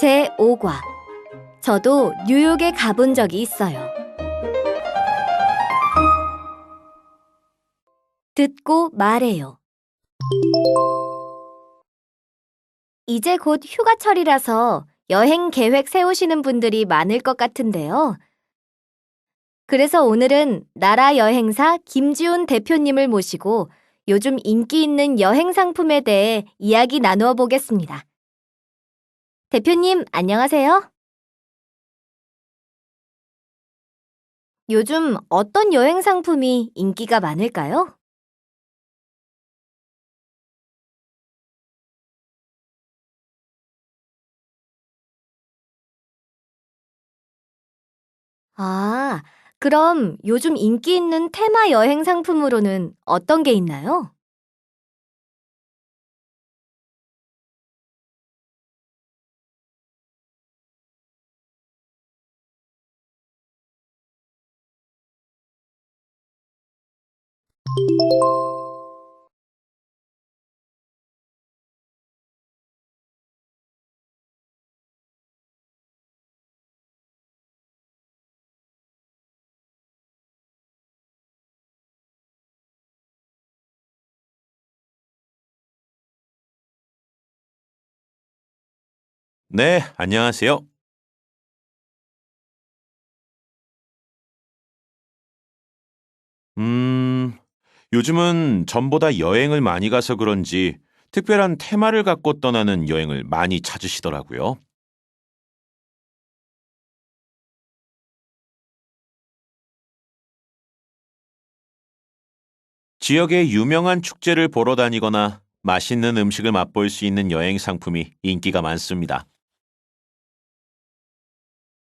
제 5과 저도 뉴욕에 가본 적이 있어요. 듣고 말해요. 이제 곧 휴가철이라서 여행 계획 세우시는 분들이 많을 것 같은데요. 그래서 오늘은 나라 여행사 김지훈 대표님을 모시고 요즘 인기 있는 여행 상품에 대해 이야기 나누어 보겠습니다. 대표님, 안녕하세요. 요즘 어떤 여행 상품이 인기가 많을까요? 아, 그럼 요즘 인기 있는 테마 여행 상품으로는 어떤 게 있나요? 네, 안녕하세요. 요즘은 전보다 여행을 많이 가서 그런지 특별한 테마를 갖고 떠나는 여행을 많이 찾으시더라고요. 지역의 유명한 축제를 보러 다니거나 맛있는 음식을 맛볼 수 있는 여행 상품이 인기가 많습니다.